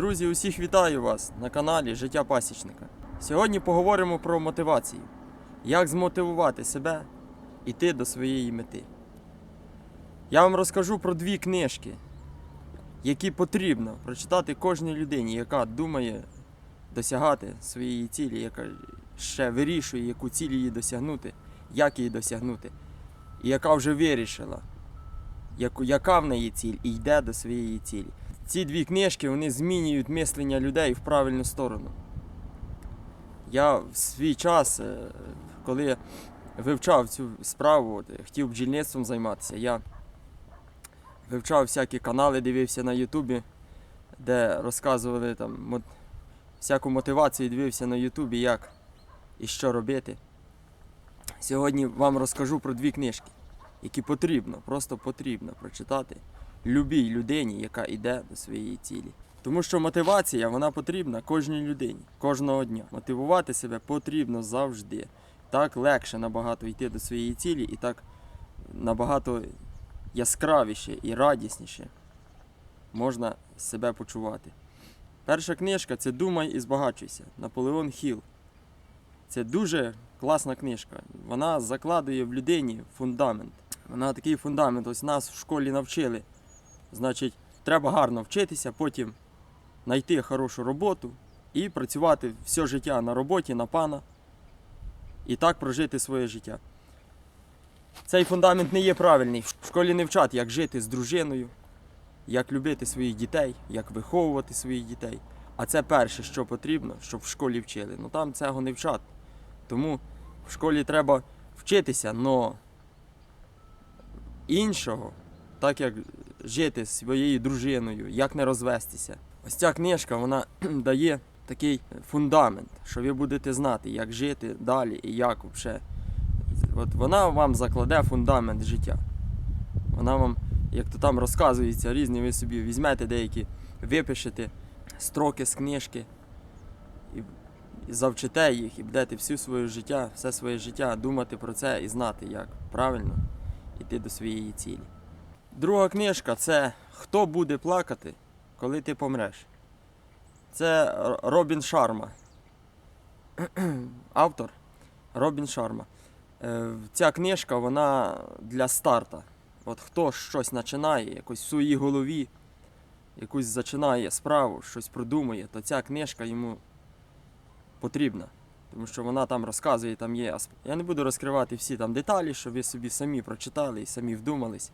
Друзі, усіх вітаю вас на каналі Життя Пасічника. Сьогодні поговоримо про мотивацію. Як змотивувати себе йти до своєї мети. Я вам розкажу про дві книжки, які потрібно прочитати кожній людині, яка думає досягати своєї цілі, яка ще вирішує, яку ціль її досягнути, як її досягнути, і яка вже вирішила, яка в неї ціль і йде до своєї цілі. Ці дві книжки вони змінюють мислення людей в правильну сторону. Я в свій час, е, коли вивчав цю справу, хотів бджільництвом займатися, я вивчав всякі канали, дивився на Ютубі, де розказували там всяку мотивацію, дивився на Ютубі, як і що робити. Сьогодні вам розкажу про дві книжки, які потрібно, просто потрібно прочитати любій людині, яка йде до своєї цілі. Тому що мотивація вона потрібна кожній людині, кожного дня. Мотивувати себе потрібно завжди. Так легше набагато йти до своєї цілі і так набагато яскравіше і радісніше можна себе почувати. Перша книжка це Думай і збагачуйся. Наполеон Хіл. Це дуже класна книжка. Вона закладує в людині фундамент. Вона такий фундамент. Ось нас в школі навчили. Значить, треба гарно вчитися, потім знайти хорошу роботу і працювати все життя на роботі, на пана. І так прожити своє життя. Цей фундамент не є правильний. В школі не вчать, як жити з дружиною, як любити своїх дітей, як виховувати своїх дітей. А це перше, що потрібно, щоб в школі вчили. Ну там цього не вчать. Тому в школі треба вчитися, але іншого, так як жити зі своєю дружиною, як не розвестися. Ось ця книжка вона дає такий фундамент, що ви будете знати, як жити далі і як взагалі. От вона вам закладе фундамент життя. Вона вам, як то там розказується, різні ви собі візьмете деякі, випишете строки з книжки і, і завчите їх, і будете всю своє життя, все своє життя думати про це і знати, як правильно йти до своєї цілі. Друга книжка це Хто буде плакати, коли ти помреш. Це Робін Шарма. Автор Робін Шарма. Е, Ця книжка вона для старта. От хто щось починає, якось в своїй голові, якусь зачинає справу, щось продумує, то ця книжка йому потрібна. Тому що вона там розказує, там є. Я не буду розкривати всі там деталі, щоб ви собі самі прочитали і самі вдумались.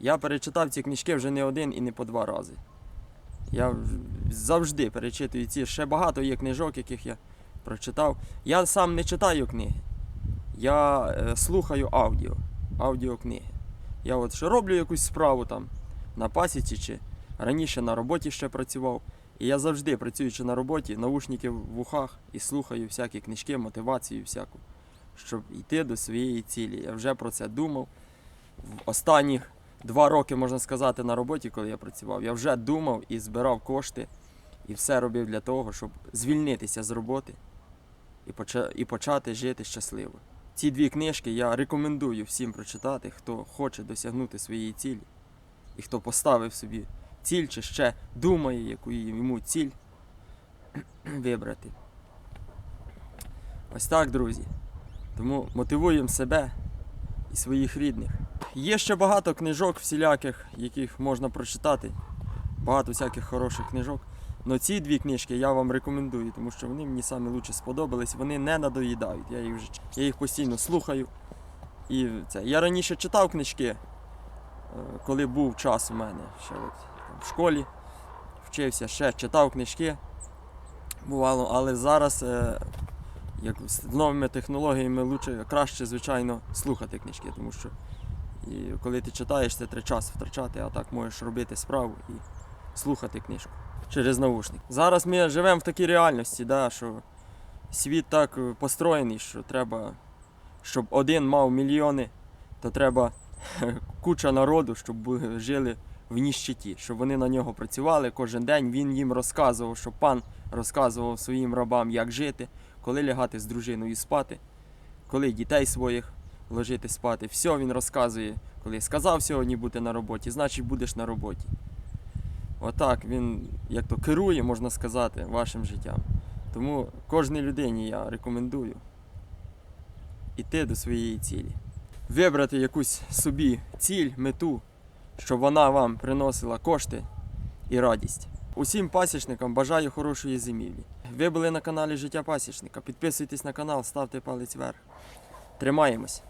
Я перечитав ці книжки вже не один і не по два рази. Я завжди перечитую ці. Ще багато є книжок, яких я прочитав. Я сам не читаю книги. Я е, слухаю аудіо, аудіокниги. Я от що роблю якусь справу там на пасіці чи раніше на роботі ще працював. І я завжди, працюючи на роботі, наушники в ухах і слухаю всякі книжки, мотивацію всяку, щоб йти до своєї цілі. Я вже про це думав. В останніх два роки, можна сказати, на роботі, коли я працював, я вже думав і збирав кошти, і все робив для того, щоб звільнитися з роботи і, поча- і почати жити щасливо. Ці дві книжки я рекомендую всім прочитати, хто хоче досягнути своєї цілі, і хто поставив собі ціль, чи ще думає, яку йому ціль вибрати. Ось так, друзі. Тому мотивуємо себе і своїх рідних. Є ще багато книжок всіляких, яких можна прочитати. Багато всяких хороших книжок. Но ці дві книжки я вам рекомендую, тому що вони мені саме лучше сподобались. Вони не надоїдають. Я їх вже я їх постійно слухаю. І це. Я раніше читав книжки, е, коли був час у мене ще от, там, в школі. Вчився ще, читав книжки. Бувало, але зараз е, як з новими технологіями лучше, краще, звичайно, слухати книжки, тому що і коли ти читаєш, це треба час втрачати, а так можеш робити справу і слухати книжку через наушник. Зараз ми живемо в такій реальності, да, що світ так е, построєний, що треба, щоб один мав мільйони, то треба куча народу, щоб жили в ніщиті, щоб вони на нього працювали кожен день. Він їм розказував, щоб пан розказував своїм рабам, як жити, коли лягати з дружиною спати, коли дітей своїх ложити спати. Все він розказує, коли сказав сьогодні бути на роботі, значить будеш на роботі. Отак він як то керує, можна сказати, вашим життям. Тому кожній людині я рекомендую іти до своєї цілі. Вибрати якусь собі ціль, мету, щоб вона вам приносила кошти і радість. Усім пасічникам бажаю хорошої зимівлі. Ви були на каналі Життя Пасічника. Підписуйтесь на канал, ставте палець вверх. Тримаємось.